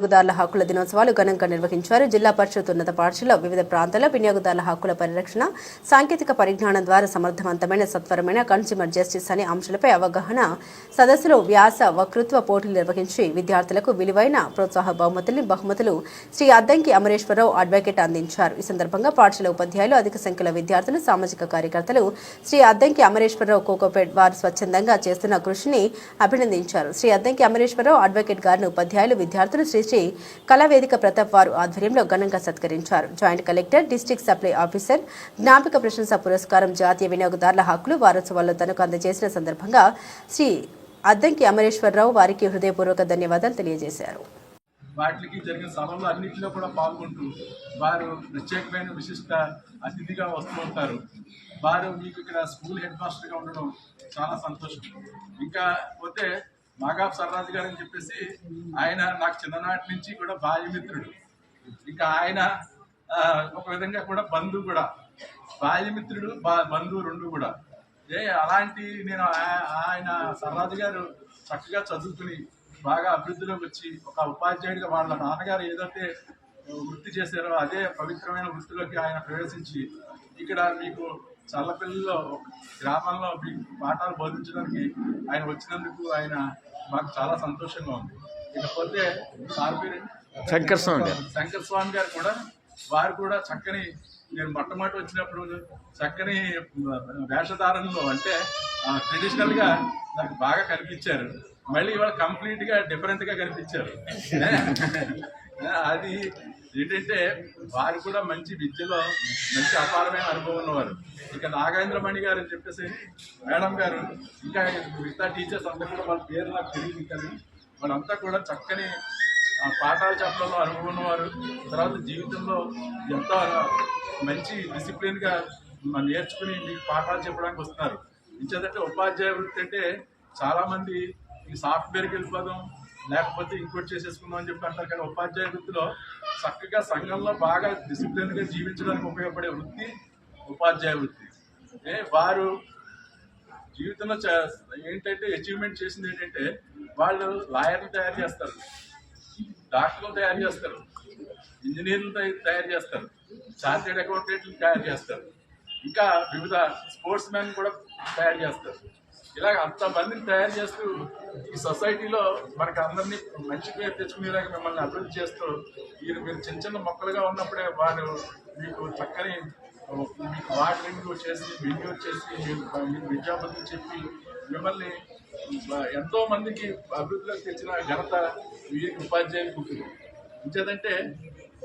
వినియోగదారుల హక్కుల దినోత్సవాలు ఘనంగా నిర్వహించారు. జిల్లా పరిషత్ ఉన్నత పాఠశాల వివిధ ప్రాంతాల్లో వినియోగదారుల హక్కుల పరిరక్షణ సాంకేతిక పరిజ్ఞానం ద్వారా సమర్థవంతమైన సత్వరమైన కన్స్యూమర్ జస్టిస్ అనే అంశాలపై అవగాహన సదస్సులో వ్యాస వక్తృత్వ పోటీలు నిర్వహించి విద్యార్థులకు విలువైన ప్రోత్సాహ బహుమతుల్ని బహుమతులు శ్రీ అద్దంకి అమరేశ్వరరావు అడ్వకేట్ అందించారు. ఈ సందర్భంగా పాఠశాల ఉపాధ్యాయులు అధిక సంఖ్యలో విద్యార్థులు సామాజిక కార్యకర్తలు శ్రీ అద్దంకి అమరేశ్వరరావు కోకోపేట్ వారు స్వచ్ఛందంగా చేస్తున్న కృషిని అభినందించారు. శ్రీ అద్దంకి అమరేశ్వరరావు అడ్వకేట్ గారిని ఉపాధ్యాయులు విద్యార్థులు శ్రీ శ్రీ కళావేదిక ప్రతాప్ వారు ఆధ్వర్యంలో ఘనంగా సత్కరించారు. Joint collector district supply officer జ్ఞాపిక ప్రశంస పురస్కారం జాతీయ వినియోగదారుల హక్కులు వారోత్సవాల్లో తనకు అందజేసిన సందర్భంగా శ్రీ అద్దంకి అమరేశ్వరరావు వారికి హృదయపూర్వక ధన్యవాదాలు తెలియజేశారు. వాటికి జరిగిన సభల్లో అన్నింటిలో కూడా పాల్గొంటూ వారు ప్రత్యేకమైన విశిష్ట అతిథిగా వస్తూ ఉంటారు. వారు మీకు ఇక్కడ స్కూల్ హెడ్ మాస్టర్గా ఉండడం చాలా సంతోషం. ఇంకా పోతే మాగాబ్ సర్రాజు గారు అని చెప్పేసి ఆయన నాకు చిన్ననాటి నుంచి కూడా బాల్యమిత్రుడు. ఇంకా ఆయన ఒక విధంగా కూడా బంధువు కూడా. బాల్యమిత్రుడు బా బంధువు రెండు కూడా. ఏ అలాంటి నేను ఆయన సర్రాజు గారు చక్కగా చదువుకుని బాగా అభివృద్ధిలోకి వచ్చి ఒక ఉపాధ్యాయుడిగా వాళ్ళ నాన్నగారు ఏదైతే వృత్తి చేశారో అదే పవిత్రమైన వృత్తిలోకి ఆయన ప్రవేశించి ఇక్కడ మీకు చల్లపల్లిలో గ్రామంలో మీకు పాఠాలు బోధించడానికి ఆయన వచ్చినందుకు ఆయన మాకు చాలా సంతోషంగా ఉంది. ఇకపోతే శంకర్ స్వామి గారు. శంకర్ స్వామి గారు కూడా వారు కూడా చక్కని నేను మొట్టమొదటి వచ్చినప్పుడు చక్కని వేషధారణలో అంటే ట్రెడిషనల్గా నాకు బాగా కనిపించారు. మళ్ళీ ఇవాళ కంప్లీట్గా డిఫరెంట్గా కనిపించారు. అది ఏంటంటే వారు కూడా మంచి విద్యలో మంచి అపారమైన అనుభవం ఉన్నవారు. ఇక నాగేంద్రమణి గారు అని చెప్పేసి మేడం గారు ఇంకా మిగతా టీచర్స్ అంతా కూడా వాళ్ళ పేరు నాకు తెలియదు కానీ వాళ్ళంతా కూడా చక్కని పాఠాలు చెప్పడంలో అనుభవం ఉన్నవారు. తర్వాత జీవితంలో ఎంత మంచి డిసిప్లిన్గా నేర్చుకుని మీకు పాఠాలు చెప్పడానికి వస్తున్నారు. ఇంచేదంటే ఉపాధ్యాయ వృత్తి అంటే చాలామంది ఈ సాఫ్ట్వేర్కి వెళ్ళిపోదాం లేకపోతే ఇంకోటి చేసేసుకుందాం అని చెప్పి అంటారు కానీ ఉపాధ్యాయ వృత్తిలో చక్కగా సంఘంలో బాగా డిసిప్లిన్గా జీవించడానికి ఉపయోగపడే వృత్తి ఉపాధ్యాయ వృత్తి. వారు జీవితంలో ఏంటంటే అచీవ్మెంట్ చేసింది ఏంటంటే వాళ్ళు లాయర్లు తయారు చేస్తారు డాక్టర్లు తయారు చేస్తారు ఇంజనీర్లు తయారు చేస్తారు చార్టెడ్ అకౌంటెంట్లు తయారు చేస్తారు ఇంకా వివిధ స్పోర్ట్స్ మ్యాన్ కూడా తయారు చేస్తారు. ఇలాగ అంతమందిని తయారు చేస్తూ ఈ సొసైటీలో మనకు అందరినీ మంచి పేరు తెచ్చుకునేలాగా మిమ్మల్ని అభివృద్ధి చేస్తూ మీరు మీరు చిన్న చిన్న మొక్కలుగా ఉన్నప్పుడే వారు మీకు చక్కని మీకు వాటరింగ్ చేసి మెన్యూర్ చేసి మీరు విద్యాబుద్ధి చెప్పి మిమ్మల్ని ఎంతో మందికి అభివృద్ధిలోకి తెచ్చిన ఘనత వీరికి ఉపాధ్యాయులకు ఉంటుంది ఇంకేదంటే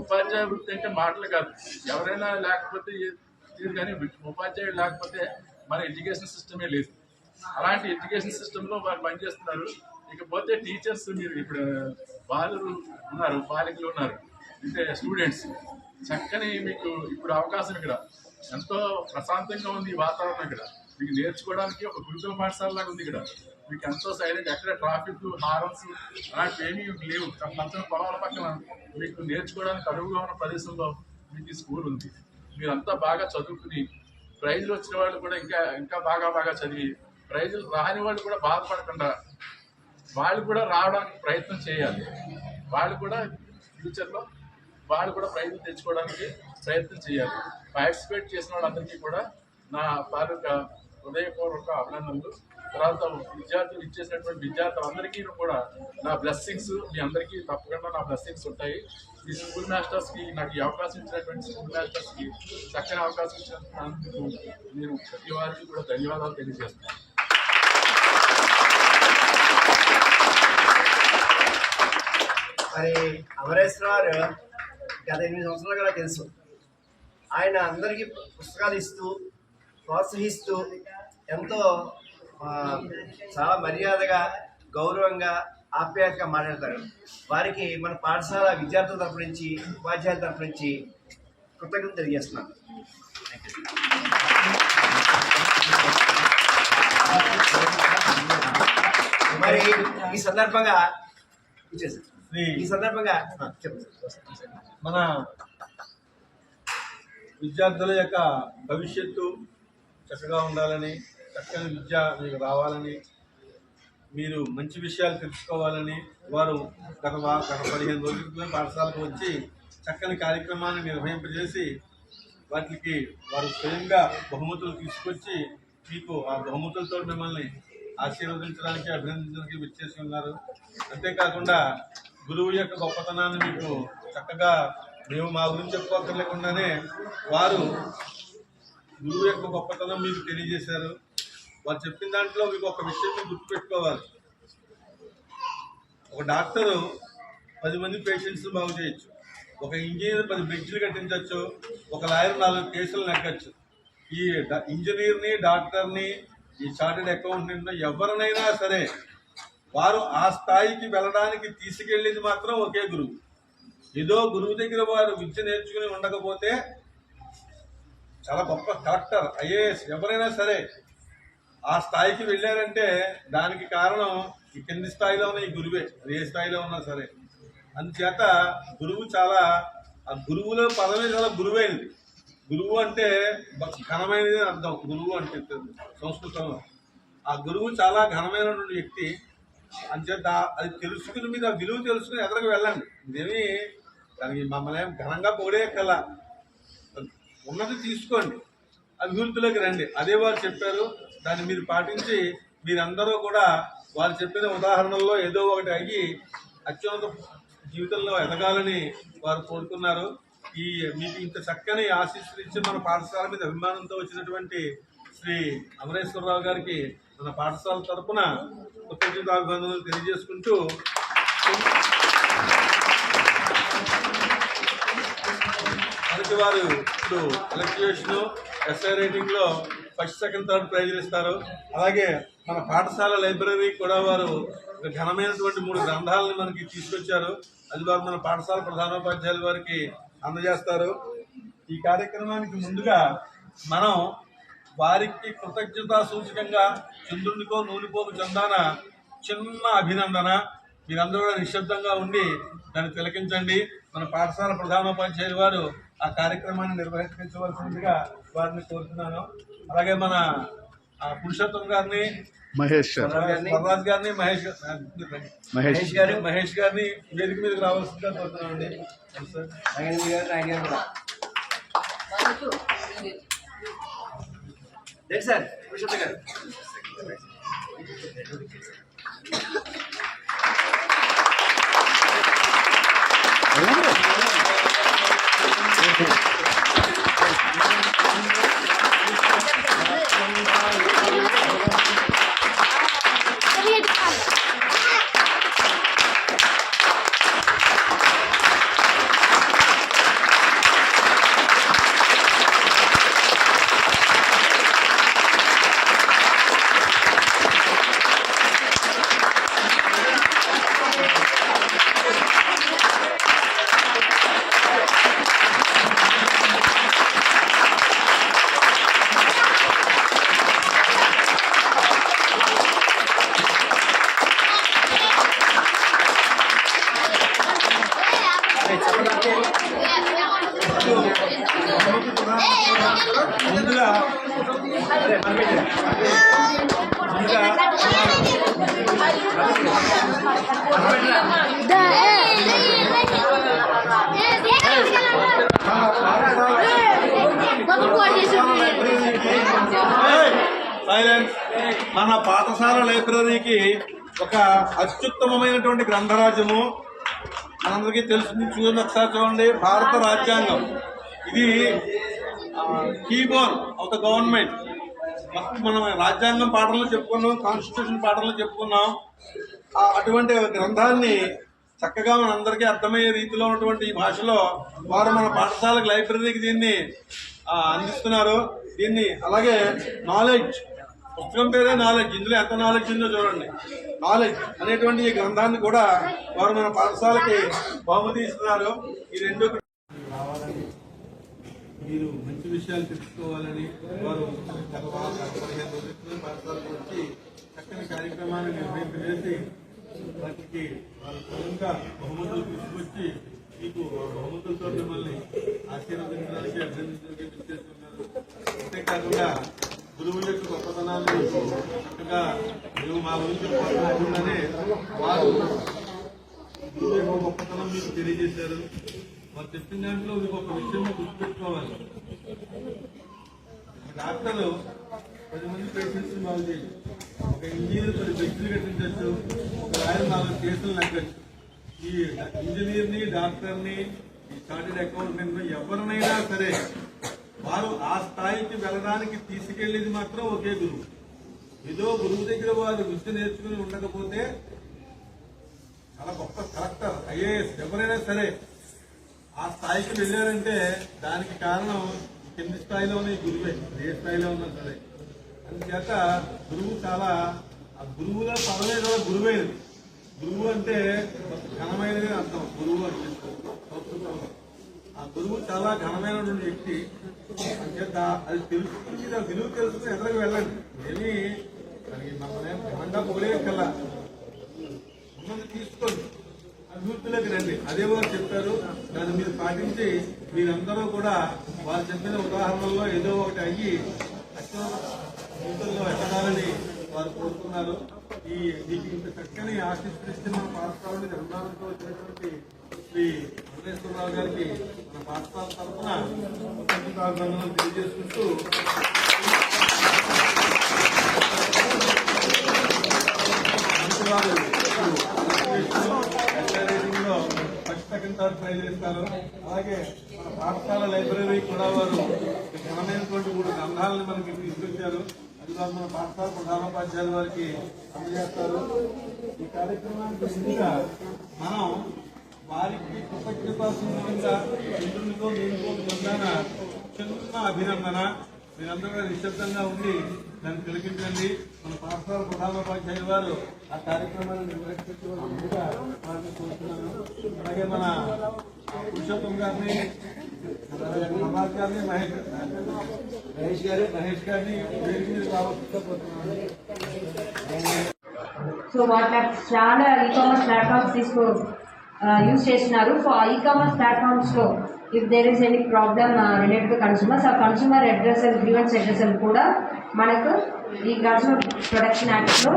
ఉపాధ్యాయ వృత్తి అంటే మాటలు కాదు. ఎవరైనా లేకపోతే తీరు కానీ ఉపాధ్యాయుడు లేకపోతే మన ఎడ్యుకేషన్ సిస్టమే లేదు. అలాంటి ఎడ్యుకేషన్ సిస్టంలో వారు పనిచేస్తున్నారు. ఇకపోతే టీచర్స్ మీరు ఇప్పుడు బాలు ఉన్నారు బాలికలు ఉన్నారు అంటే స్టూడెంట్స్ చక్కని మీకు ఇప్పుడు అవకాశం ఇక్కడ. ఎంతో ప్రశాంతంగా ఉంది ఈ వాతావరణం ఇక్కడ. మీకు నేర్చుకోవడానికి ఒక గురుకుల పాఠశాల లాగా ఉంది ఇక్కడ. మీకు ఎంతో సైలెంట్ ఎక్కడ ట్రాఫిక్ హారన్స్ అలాంటివి ఏమీ లేవు. పక్కన పొలాల పక్కన మీకు నేర్చుకోవడానికి అడుగుగా ఉన్న ప్రదేశంలో మీకు స్కూల్ ఉంది. మీరంతా బాగా చదువుకుని ప్రైజ్లు వచ్చిన వాళ్ళు కూడా ఇంకా ఇంకా బాగా బాగా చదివి ప్రైజులు రాని వాళ్ళు కూడా బాధపడకుండా వాళ్ళు కూడా రావడానికి ప్రయత్నం చేయాలి. వాళ్ళు కూడా ఫ్యూచర్లో వాళ్ళు కూడా ప్రైజులు తెచ్చుకోవడానికి ప్రయత్నం చేయాలి. పార్టిసిపేట్ చేసిన వాళ్ళందరికీ కూడా నా తాలూకా హృదయపూర్వక అభినందనలు. తర్వాత విద్యార్థులు ఇచ్చేసినటువంటి విద్యార్థులందరికీ కూడా నా బ్లెస్సింగ్స్ మీ అందరికీ తప్పకుండా నా బ్లెస్సింగ్స్ ఉంటాయి. ఈ స్కూల్ మాస్టర్స్కి నాకు ఈ అవకాశం ఇచ్చినటువంటి స్కూల్ మాస్టర్స్కి చక్కని అవకాశం ఇచ్చినందుకు నేను ప్రతి వారికి కూడా ధన్యవాదాలు తెలియజేస్తున్నాను. మరి అమరేశ్వర గారు గత ఎనిమిది సంవత్సరాలుగా నాకు తెలుసు. ఆయన అందరికీ పుస్తకాలు ఇస్తూ ప్రోత్సహిస్తూ ఎంతో చాలా మర్యాదగా గౌరవంగా ఆప్యాయతగా మాట్లాడతారు. వారికి మన పాఠశాల విద్యార్థుల తరపు నుంచి ఉపాధ్యాయుల తరపు నుంచి కృతజ్ఞత తెలియజేస్తున్నాను మరి ఈ సందర్భంగా ఈ సందర్భంగా మన విద్యార్థుల యొక్క భవిష్యత్తు చక్కగా ఉండాలని చక్కని విద్య మీకు రావాలని మీరు మంచి విషయాలు తెలుసుకోవాలని వారు గత గత పదిహేను రోజుల పాఠశాలకు వచ్చి చక్కని కార్యక్రమాన్ని నిర్వహింపజేసి వాటికి వారు స్వయంగా బహుమతులు తీసుకొచ్చి మీకు ఆ బహుమతులతో మిమ్మల్ని ఆశీర్వదించడానికి అభినందించడానికి విచ్చేసి ఉన్నారు. అంతేకాకుండా గురువు యొక్క గొప్పతనాన్ని మీకు చక్కగా మేము మా గురించి చెప్పుకోకర్లేకుండానే వారు గురువు యొక్క గొప్పతనం మీకు తెలియజేశారు. వారు చెప్పిన దాంట్లో మీకు ఒక విషయం మీరు గుర్తుపెట్టుకోవాలి. ఒక డాక్టరు పది మంది పేషెంట్స్ని బాగు చేయొచ్చు. ఒక ఇంజనీర్ పది బ్రిడ్జ్లు కట్టించవచ్చు ఒక లాయర్ నాలుగు కేసులు నెగ్గచ్చు ఈ ఇంజనీర్ని డాక్టర్ని ఈ చార్టెడ్ అకౌంటెంట్ని ఎవరినైనా సరే వారు ఆ స్థాయికి వెళ్ళడానికి తీసుకెళ్ళేది మాత్రం ఒకే గురువు. ఏదో గురువు దగ్గర వారు విద్య నేర్చుకుని ఉండకపోతే చాలా గొప్ప కలెక్టర్ ఐఏఎస్ ఎవరైనా సరే ఆ స్థాయికి వెళ్ళారంటే దానికి కారణం ఈ కింది స్థాయిలో ఉన్న ఈ గురువే అది ఏ స్థాయిలో ఉన్నా సరే. అందుచేత గురువు చాలా ఆ గురువులో పదమే చాలా గురువైనది. గురువు అంటే ఘనమైనది అర్థం. గురువు అంటే సంస్కృతంలో. ఆ గురువు చాలా ఘనమైనటువంటి వ్యక్తి. అంచేత అది తెలుసుకుని మీద విలువ తెలుసుకుని ఎదరకు వెళ్ళండి. ఇదేమి దానికి మమ్మల్ని ఘనంగా పొగిడే కల ఉన్నది తీసుకోండి. అభివృద్ధిలోకి రండి. అదే వారు చెప్పారు. దాన్ని మీరు పాటించి మీరందరూ కూడా వారు చెప్పిన ఉదాహరణల్లో ఏదో ఒకటి అయ్యి అత్యున్నత జీవితంలో ఎదగాలని వారు కోరుకున్నారు. ఈ మీకు ఇంత చక్కని ఆశీస్సులు ఇచ్చి మన పాఠశాల మీద అభిమానంతో వచ్చినటువంటి శ్రీ అమరేశ్వరరావు గారికి మన పాఠశాల తరఫున కృతజ్ఞతాభివందనలు తెలియజేసుకుంటూ మనకి వారు ఇప్పుడు ఎలక్ట్రియేషన్ ఎస్ఐ రేటింగ్లో ఫస్ట్ సెకండ్ థర్డ్ ప్రైజ్లు ఇస్తారు. అలాగే మన పాఠశాల లైబ్రరీ కూడా వారు ఘనమైనటువంటి మూడు గ్రంథాలను మనకి తీసుకొచ్చారు. అది వారు మన పాఠశాల ప్రధానోపాధ్యాయుల వారికి అందజేస్తారు. ఈ కార్యక్రమానికి ముందుగా మనం వారికి కృతజ్ఞతా సూచకంగా చంద్రునికో నూనెపోకు చందాన చిన్న అభినందన. మీరందరూ కూడా నిశ్శబ్దంగా ఉండి దాన్ని తిలకించండి. మన పాఠశాల ప్రధానోపాధ్యాయులు వారు ఆ కార్యక్రమాన్ని నిర్వహించవలసిందిగా వారిని కోరుతున్నాను. అలాగే మన ఆ, పురుషోత్తం గారిని మహేష్ సార్. వరరాజ్ గారిని మహేష్ మహేష్ గారు మహేష్ గారిని వేదిక మీదకి రావాల్సిందిగా కోరుతున్నామండి సార్ మన పాఠశాల లైబ్రరీకి ఒక అత్యుత్తమమైనటువంటి గ్రంథరాజ్యము మనందరికీ తెలుసు చూడండి ఒకసారి చూడండి. భారత రాజ్యాంగం. ఇది కీబోర్డ్ ఆఫ్ ద గవర్నమెంట్. మనం రాజ్యాంగం పాఠంలో చెప్పుకున్నాం కాన్స్టిట్యూషన్ పాఠంలో చెప్పుకున్నాం. అటువంటి గ్రంథాన్ని చక్కగా మనందరికీ అర్థమయ్యే రీతిలో ఉన్నటువంటి ఈ భాషలో వారు మన పాఠశాలకు లైబ్రరీకి దీన్ని అందిస్తున్నారు. దీన్ని అలాగే నాలెడ్జ్ పుస్తకం పేరే నాలెడ్జ్. ఇందులో ఎంత నాలెడ్జ్ ఉందో చూడండి. నాలెడ్జ్ అనేటువంటి ఈ గ్రంథాన్ని కూడా వారు మన పాఠశాలకి బహుమతి ఇస్తున్నారు. ఈ రెండు మీరు మంచి విషయాలు తెలుసుకోవాలని వారు గత పదిహేను రోజుల పాఠశాలకు వచ్చి చక్కని కార్యక్రమాన్ని నిర్వహింపజేసి వాటికి వారు స్వయంగా బహుమతులు తీసుకొచ్చి మీకు బహుమతులతో మిమ్మల్ని ఆశీర్వదించడానికి అభినందించడానికి అంతేకాకుండా గురువుల యొక్క గొప్పతనాన్ని చక్కగా మేము మా గురించి చెప్పుకుంటున్నానే వారు గురువు యొక్క గొప్పతనం మీకు తెలియజేశారు. వారు చెప్పిన దాంట్లో మీకు ఒక విషయం గుర్తుపెట్టుకోవాలి. డాక్టర్లు డాక్టర్ పది మంది పేషెంట్స్ బాగు ఒక ఇంజనీర్ పది వ్యక్తులు కట్టించచ్చు. ఒక ఆయన నాలుగు కేసులు నగ్గచ్చు ఈ ఇంజనీర్ని డాక్టర్ని ఈ చార్టెడ్ అకౌంటెంట్ ఎవరినైనా సరే వారు ఆ స్థాయికి వెళ్ళడానికి తీసుకెళ్ళేది మాత్రం ఒకే గురువు. ఏదో గురువు దగ్గర వారు విద్య నేర్చుకుని ఉండకపోతే చాలా గొప్ప కలెక్టర్ ఐఏఎస్ ఎవరైనా సరే ఆ స్థాయికి వెళ్ళారంటే దానికి కారణం కింది స్థాయిలో ఉన్న గురువే ఏ స్థాయిలో ఉన్నా సరే. అందుచేత గురువు చాలా ఆ గురువుల పదమే కదా గురువైనది గురువు అంటే ఘనమైనది అర్థం గురువు అని ఆ గురువు చాలా ఘనమైనటువంటి వ్యక్తి. అంచేత అది తెలుసుకుని ఆ విలువ తెలుసుకుని ఎదురుకు వెళ్ళండి. ఏమి దానికి మమ్మల్ని ఘనంగా పొగలే కల్లా ముందు తీసుకోండి అభివృద్ధిలోకి రండి. అదే వారు చెప్పారు. దాన్ని మీరు పాటించి మీరందరూ కూడా వారు చెప్పిన ఉదాహరణల్లో ఏదో ఒకటి అయ్యి అత్యున్నత ఎదగాలని వారు కోరుతున్నారు. ఈ మీకు ఇంత చక్కని ఆశిస్తిస్తే మన పాఠశాలని నిర్మాణంతో వచ్చినటువంటి శ్రీ సురేశ్వరరావు గారికి మన పాఠశాల తరఫున కృతజ్ఞతాభినందనలు తెలియజేసుకుంటూ ప్రైజ్ ఇస్తారు అలాగే మన పాఠశాల లైబ్రరీ కూడా వారు ఘనమైనటువంటి మూడు గ్రంథాలను మనకి తీసుకొచ్చారు. అది వారు మన పాఠశాల ప్రధానోపాధ్యాయుల వారికి అందజేస్తారు. ఈ కార్యక్రమానికి ముందుగా మనం వారికి కృతజ్ఞతాశూన్యంగా చంద్రునితో నీరుకో పొందాన? చిన్న అభినందన. మీరందరూ నిశ్శబ్దంగా ఉండి దాన్ని తిలకించండి. మన పాఠశాల ప్రధానోపాధ్యాయులు వారు ఆ కార్యక్రమాన్ని నిర్వహించడం కోరుతున్నాను. అలాగే మన పురుషోత్తం గారిని ప్రభాస్ గారిని మహేష్ మహేష్ గారు మహేష్ గారిని వేదిక మీద సో వాళ్ళ చాలా ఈ కామర్స్ ప్లాట్ఫామ్స్ తీసుకో. యూజ్ చేస్తున్నారు. So e commerce ప్లాట్ఫామ్స్లో if there is any problem related to consumers ఆ కన్సూమర్ అడ్రస్ గ్రీవెన్స్ అడ్రస్ కూడా మనకు ఈ కన్సూమర్ ప్రొటెక్షన్ యాక్ట్లో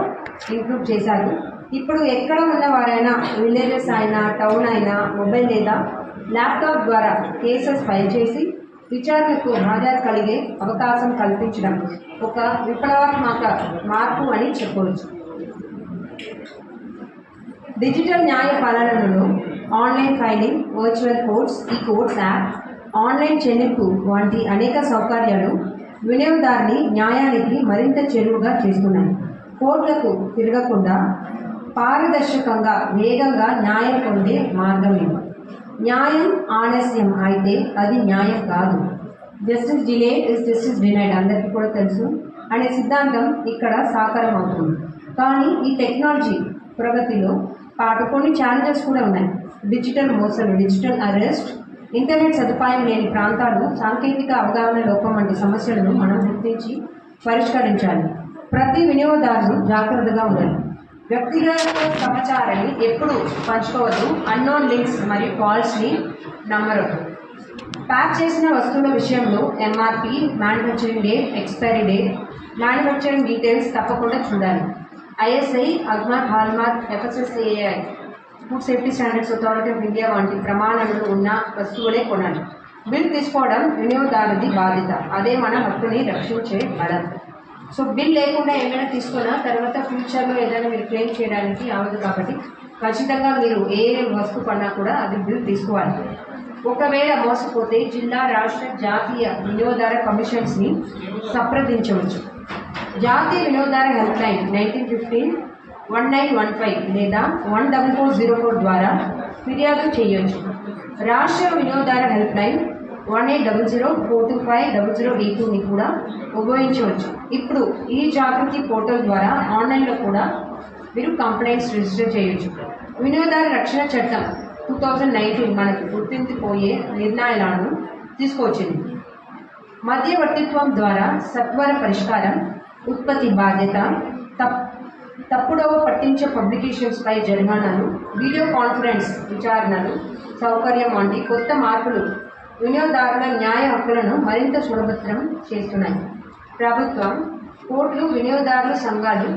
ఇంక్లూడ్ చేశారు. ఇప్పుడు ఎక్కడ ఉన్న వారైనా విలేజెస్ అయినా టౌన్ అయినా మొబైల్ లేదా ల్యాప్టాప్ ద్వారా కేసెస్ ఫైల్ చేసి విచారణకు హాజరు కలిగే అవకాశం కల్పించడం ఒక విప్లవాత్మక మార్పు అని చెప్పవచ్చు డిజిటల్ న్యాయ పాలనలో online filing virtual courts e courts app online చెల్లింపు వంటి అనేక సౌకర్యాలు వినియోగదారుని న్యాయానికి మరింత చెరువుగా చేస్తున్నాయి. కోర్టులకు తిరగకుండా పారదర్శకంగా వేగంగా న్యాయం పొందే మార్గం ఇది. న్యాయం ఆలస్యం అయితే అది న్యాయం కాదు. Justice delay is justice denied అందరికీ కూడా తెలుసు అనే సిద్ధాంతం ఇక్కడ సాకారం అవుతుంది కానీ ఈ టెక్నాలజీ ప్రగతిలో పాటు కొన్ని ఛాలెంజెస్ కూడా ఉన్నాయి. డిజిటల్ మోసాలు డిజిటల్ అరెస్ట్ ఇంటర్నెట్ సదుపాయం లేని ప్రాంతాలు సాంకేతిక అవగాహన లోపం వంటి సమస్యలను మనం గుర్తించి పరిష్కరించాలి. ప్రతి వినియోగదారులు జాగ్రత్తగా ఉండాలి. వ్యక్తిగత సమాచారాన్ని ఎప్పుడు పంచుకోవద్దు. అన్నోన్ లింక్స్ మరియు కాల్స్ని నమ్మరద్దు. ప్యాక్ చేసిన వస్తువుల విషయంలో MRP manufacturing date expiry date manufacturing details తప్పకుండా చూడాలి. ISI Agmark hallmark FSSAI food safety standards authority of India వంటి ప్రమాణాలు ఉన్న వస్తువులే కొనాలి. బిల్ తీసుకోవడం వినియోగదారుది బాధ్యత. అదే మన హక్కుని రక్షించే బలం. సో బిల్ లేకుండా ఏమైనా తీసుకున్నా తర్వాత ఫ్యూచర్లో ఏదైనా మీరు క్లెయిమ్ చేయడానికి అవదు కాబట్టి ఖచ్చితంగా మీరు ఏ వస్తువు కొన్నా కూడా అది బిల్ తీసుకోవాలి. ఒకవేళ మోసపోతే జిల్లా రాష్ట్ర జాతీయ వినియోగదార కమిషన్స్ని సంప్రదించవచ్చు. జాతీయ వినియోగదార helpline nineteen fifteen one nine one five లేదా one double four zero four ద్వారా ఫిర్యాదు చేయొచ్చు. రాష్ట్ర వినియోగదార helpline one eight double zero four two five double zero eight టూని కూడా ఉపయోగించవచ్చు. ఇప్పుడు ఈ జాగృతి పోర్టల్ ద్వారా ఆన్లైన్లో కూడా మీరు కంప్లైంట్స్ రిజిస్టర్ చేయొచ్చు. వినియోగదారు రక్షణ చట్టం టూ థౌజండ్ నైన్టీన్ మనకు గుర్తించిపోయే నిర్ణయాలను తీసుకొచ్చింది మధ్యవర్తిత్వం ద్వారా సత్వర పరిష్కారం ఉత్పత్తి బాధ్యత తప్ తప్పుడవ పట్టించే పబ్లికేషన్స్పై జరిమానాలు వీడియో కాన్ఫరెన్స్ విచారణలు సౌకర్యం వంటి కొత్త మార్పులు వినియోగదారుల న్యాయ హక్కులను మరింత సులభతరం చేస్తున్నాయి. ప్రభుత్వం కోర్టులు వినియోగదారుల సంఘాలు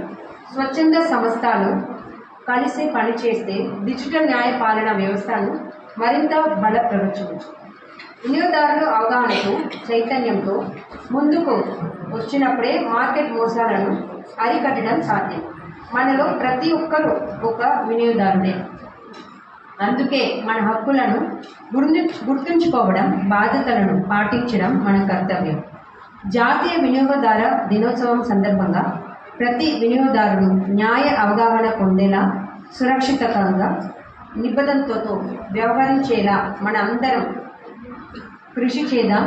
స్వచ్ఛంద సంస్థలు కలిసి పనిచేస్తే డిజిటల్ న్యాయ పాలన వ్యవస్థను మరింత బలపరచవచ్చు వినియోగదారుల అవగాహనతో చైతన్యంతో ముందుకు వచ్చినప్పుడే మార్కెట్ మోసాలను అరికట్టడం సాధ్యం. మనలో ప్రతి ఒక్కరూ ఒక వినియోగదారుడే. అందుకే మన హక్కులను గుర్తు గుర్తుంచుకోవడం బాధ్యతలను పాటించడం మన కర్తవ్యం. జాతీయ వినియోగదార దినోత్సవం సందర్భంగా ప్రతి వినియోగదారుడు న్యాయ అవగాహన పొందేలా సురక్షితంగా నిబద్ధతతో వ్యవహరించేలా మన అందరం కృషి చేద్దాం